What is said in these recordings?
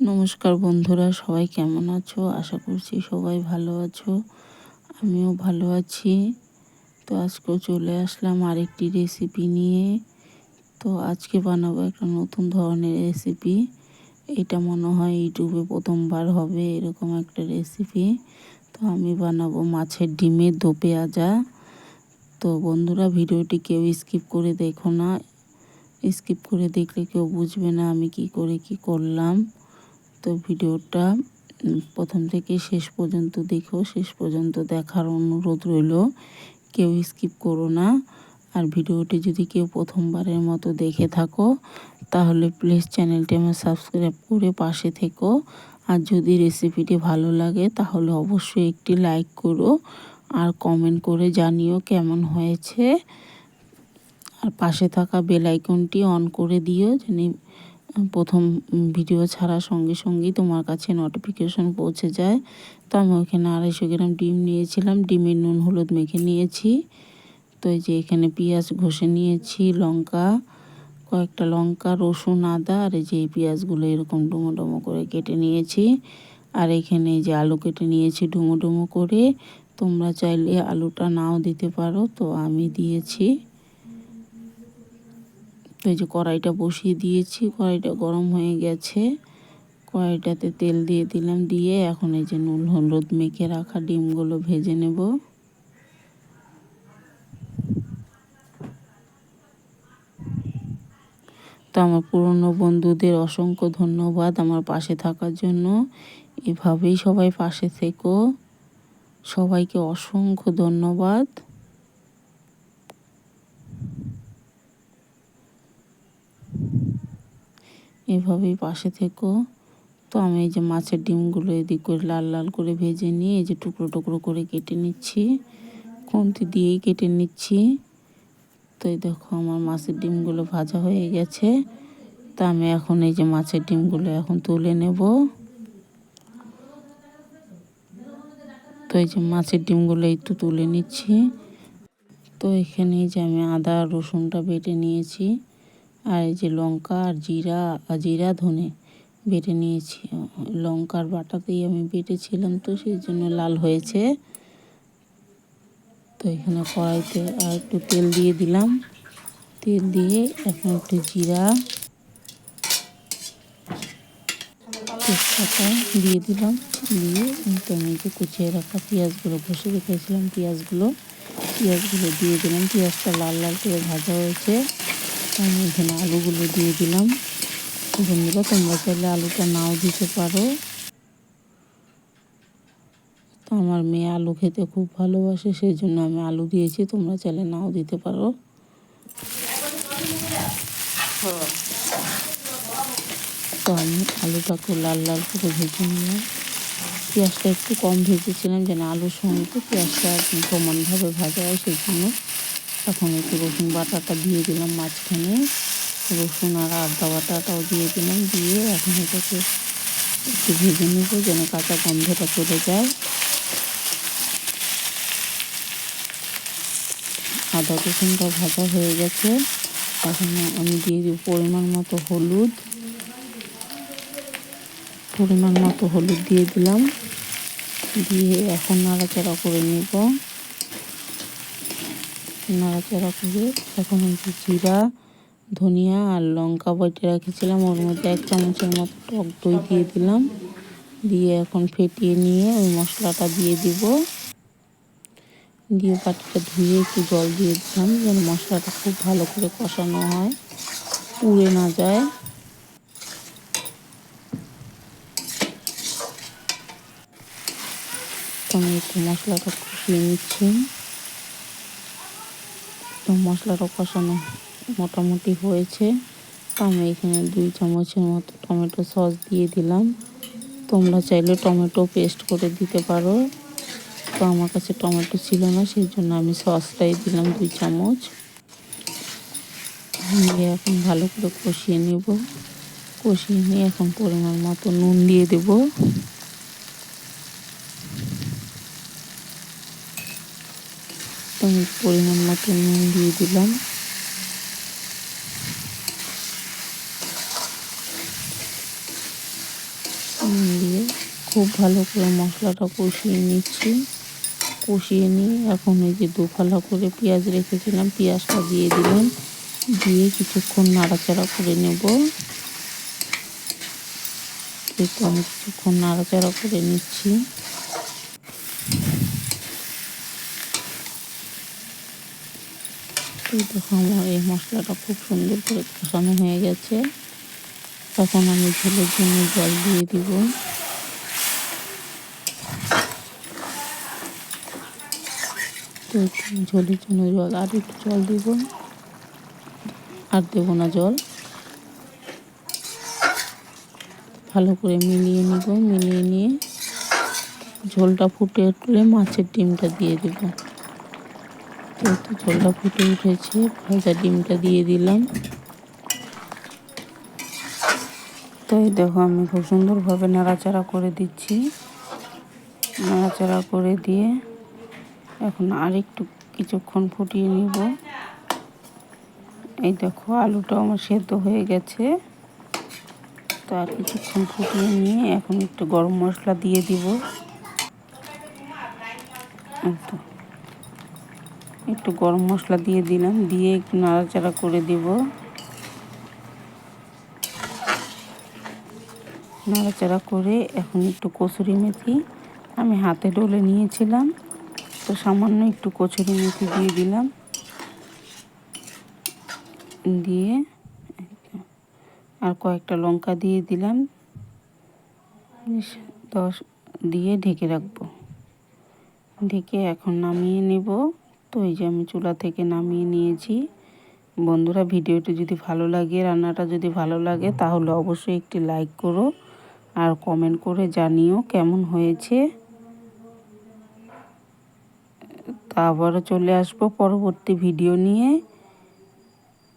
নমস্কার বন্ধুরা, সবাই কেমন আছো? আশা করছি সবাই ভালো আছো, আমিও ভালো আছি। তো আজকেও চলে আসলাম আরেকটি রেসিপি নিয়ে। তো আজকে বানাবো একটা নতুন ধরনের রেসিপি এটা মনে হয় ইউটিউবে প্রথমবার হবে এরকম একটা রেসিপি তো আমি বানাবো মাছের ডিমের দো পেঁয়াজা তো বন্ধুরা, ভিডিওটি কেউ স্কিপ করে দেখো না। স্কিপ করে দেখলে কেউ বুঝবে না আমি কি করে কি করলাম। তো ভিডিওটা প্রথম থেকে শেষ পর্যন্ত দেখো। শেষ পর্যন্ত দেখার অনুরোধ রইল, কেউ স্কিপ করো না। আর ভিডিওটি যদি কেউ প্রথমবারের মতো দেখে থাকো, তাহলে প্লিজ চ্যানেলটি আমার সাবস্ক্রাইব করে পাশে থেকো। আর যদি রেসিপিটি ভালো লাগে, তাহলে অবশ্যই একটি লাইক করো। আর কমেন্ট করে জানিও কেমন হয়েছে। আর পাশে থাকা বেল আইকনটি অন করে দিও, যেন প্রথম ভিডিও ছাড়ার সঙ্গে সঙ্গেই তোমার কাছে নোটিফিকেশন পৌঁছে যায়। তো আমি ওখানে আড়াইশো গ্রাম ডিম নিয়েছিলাম, ডিমের নুন হলুদ মেখে নিয়েছি। তো এই যে এখানে পেঁয়াজ ঘষে নিয়েছি, লঙ্কা, কয়েকটা লঙ্কা, রসুন, আদা, আর এই যে এই পেঁয়াজগুলো এরকম ডুমো ডুমো করে কেটে নিয়েছি। আর এখানে যে আলু কেটে নিয়েছি ডুমো ডুমো করে। তোমরা চাইলে আলুটা নাও দিতে পারো, তো আমি দিয়েছি। এই যে কড়াইটা বসিয়ে দিয়েছি, কড়াইটা গরম হয়ে গেছে। কড়াইটাতে তেল দিয়ে দিলাম, দিয়ে এখন এই যে নুন, হলুদ মেখে রাখা ডিমগুলো ভেজে নেব। তো আমার পুরনো বন্ধুদের অসংখ্য ধন্যবাদ আমার পাশে থাকার জন্য। এভাবেই সবাই পাশে থেকো। সবাইকে অসংখ্য ধন্যবাদ। এভাবেই পাশে থেকো। তো আমি এই যে মাছের ডিমগুলো এদিক করে লাল লাল করে ভেজে নিয়ে এই যে টুকরো টুকরো করে কেটে নিচ্ছি। খুন্তি দিয়েই কেটে নিচ্ছি। তো এই দেখো আমার মাছের ডিমগুলো ভাজা হয়ে গেছে। তা আমি এখন এই যে মাছের ডিমগুলো এখন তুলে নেব। তো এই যে মাছের ডিমগুলো একটু তুলে নিচ্ছি। তো এখানে যে আমি আদা রসুনটা বেটে নিয়েছি। আর এই যে লঙ্কা আর জিরা আর জিরা ধনে বেটে নিয়েছি। লঙ্কার বাটাতেই আমি বেটেছিলাম তো, সেই জন্য লাল হয়েছে। তো এখানে কড়াইতে আর একটু তেল দিয়ে দিলাম। তেল দিয়ে এখন একটু জিরা তেজপাতা দিয়ে দিলাম। দিয়ে আমি যে কুচিয়ে রাখা পেঁয়াজগুলো বসে রেখেছিলাম পেঁয়াজগুলো। পেঁয়াজগুলো দিয়ে দিলাম। পেঁয়াজটা লাল লাল করে ভাজা হয়েছে। আমি এখানে আলুগুলো দিয়ে দিলাম। বন্ধুরা তোমরা চাইলে আলুটা নাও দিতে পারো। তো আমার মেয়ে আলু খেতে খুব ভালোবাসে সেই জন্য আমি আলু দিয়েছি, তোমরা চাইলে নাও দিতে পারো। তো আমি আলুটাকে লাল লাল করে ভেজে নিলাম। পেঁয়াজটা একটু কম ভেজেছিলাম যেন আলুর সঙ্গে পেঁয়াজটা সমানভাবে ভাজা হয় সেই জন্য এখন একটু রসুন বাটাটা দিয়ে দিলাম মাঝখানে। রসুন আর আদা বাটাটাও দিয়ে দিলাম, দিয়ে এখন এটাকে একটু ভেজে নেব যেন কাঁচা গন্ধটা চলে যায়। আদা রসুনটা ভাজা হয়ে গেছে। এখন আমি দিয়ে দিব পরিমাণ মতো হলুদ। পরিমাণ মতো হলুদ দিয়ে দিলাম। দিয়ে এখন নাড়াচাড়া করে নেব। নাড়াচাড়া করে এখন হচ্ছে জিরা, ধনিয়া আর লঙ্কা বটে রেখেছিলাম। ওর মধ্যে এক চামচের মতো টক দই দিয়ে দিলাম। দিয়ে এখন ফেটিয়ে নিয়ে ওই মশলাটা দিয়ে দিব। দিয়ে পাটিটা ধুয়ে একটু জল দিয়ে দিলাম যেন মশলাটা খুব ভালো করে কষানো হয়, পুড়ে না যায়। আমি একটু মশলাটা কষিয়ে নিচ্ছি। তো মশলাটা কষানো মোটামুটি হয়েছে। তো আমি এখানে দুই চামচের মতো টমেটো সস দিয়ে দিলাম। তোমরা চাইলে টমেটো পেস্ট করে দিতে পারো। তো আমার কাছে টমেটো ছিল না সেই জন্য আমি সসটাই দিলাম দুই চামচ। দিয়ে এখন ভালো করে কষিয়ে নেব। কষিয়ে নিয়ে এখন পরিমাণ মতো নুন দিয়ে দেব। আমি পরিমাণ মতো নুন দিয়ে দিলাম। দিয়ে খুব ভালো করে মশলাটা কষিয়ে নিচ্ছি। কষিয়ে নিয়ে এখন এই যে দুফালা করে পেঁয়াজ রেখেছিলাম, পেঁয়াজটা দিয়ে দিলাম। দিয়ে কিছুক্ষণ নাড়াচাড়া করে নেব। একটু আমি কিছুক্ষণ নাড়াচাড়া করে নিচ্ছি। এই দেখো আমার এই মশলাটা খুব সুন্দর করে কষানো হয়ে গেছে। তখন আমি ঝোলের জন্য জল দিয়ে দিব। তো ঝোলের জন্য জল, আর একটু জল দিব। আর দেবো না জল। ভালো করে মিলিয়ে নিব, মিলিয়ে নিয়ে ঝোলটা ফুটে উঠলে মাছের ডিমটা দিয়ে দেব। যেহেতু ঝোলটা ফুটে উঠেছে, ভাজা ডিমটা দিয়ে দিলাম। তো এই দেখো, আমি খুব সুন্দরভাবে নাড়াচাড়া করে দিচ্ছি। নাড়াচাড়া করে দিয়ে এখন আর একটু কিছুক্ষণ ফুটিয়ে নিব। এই দেখো আলুটা আমার সেদ্ধ হয়ে গেছে। তো আর কিছুক্ষণ ফুটিয়ে নিয়ে এখন একটু গরম মশলা দিয়ে দিব। তো। একটু গরম মশলা দিয়ে দিলাম, দিয়ে একটু নাড়াচাড়া করে দিব। নাড়াচাড়া করে এখন একটু কচুরি মেথি, আমি হাতে ডলে নিয়েছিলাম, তো সামান্য একটু কচুরি মেথি দিয়ে দিলাম। দিয়ে আর কয়েকটা লঙ্কা দিয়ে দিলাম। দশ, দিয়ে ঢেকে রাখব। ঢেকে এখন নামিয়ে নেব। তো এই যে আমি চুলা থেকে নামিয়ে নিয়েছি। বন্ধুরা, ভিডিওটি যদি ভালো লাগে, রান্নাটা যদি ভালো লাগে, তাহলে অবশ্যই একটি লাইক করো আর কমেন্ট করে জানিও কেমন হয়েছে। তা আবারও চলে আসব পরবর্তী ভিডিও নিয়ে।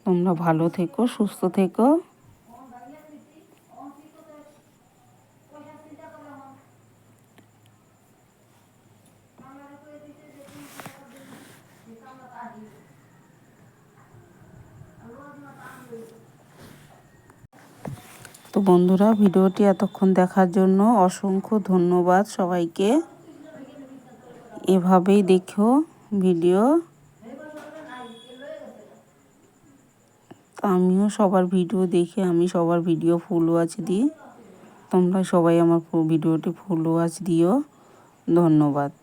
তোমরা ভালো থেকো, সুস্থ থেকো। তো বন্ধুরা, ভিডিওটি এতক্ষণ দেখার জন্য অসংখ্য ধন্যবাদ সবাইকে। এভাবেই দেখো ভিডিও। আমিও সবার ভিডিও দেখে, আমি সবার ভিডিও ফুল ওয়াচ দিই তোমরা সবাই আমার ভিডিওটি ফুল ওয়াচ দিও। ধন্যবাদ।